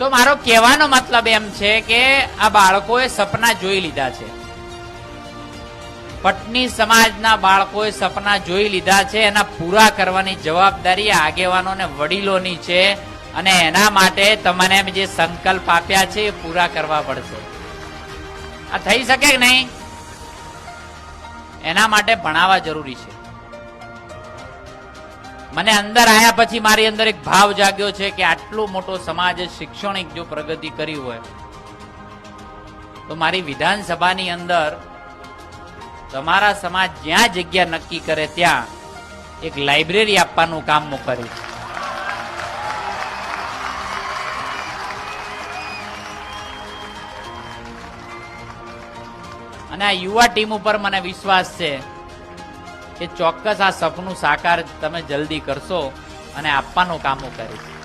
તો મારો કહેવાનો મતલબ એમ છે કે આ બાળકોએ સપના જોઈ લીધા છે. પટની સમાજના બાળકોએ સપના જોઈ લીધા છે, એના પૂરા કરવાની જવાબદારી આગેવાનોને વડીલોની છે અને એના માટે તમને જે સંકલ્પ આપ્યા છે એ પૂરા કરવા પડશે. આ થઈ શકે કે નહીં? એના માટે ભણાવવા જરૂરી છે. મને અંદર આવ્યા પછી મારી અંદર એક ભાવ જાગ્યો છે કે આટલો મોટો સમાજ શૈક્ષણિક જો પ્રગતિ કરી હોય, તો મારી વિધાનસભાની અંદર તમારા સમાજ જ્યાં જગ્યા નક્કી કરે ત્યાં એક લાઇબ્રેરી આપવાનું કામ હું કરીશ અને આ યુવા ટીમ ઉપર મને વિશ્વાસ છે કે ચોક્કસ આ સપનું સાકાર તમે જલ્દી કરશો અને આપવાનું કામો કરીશ.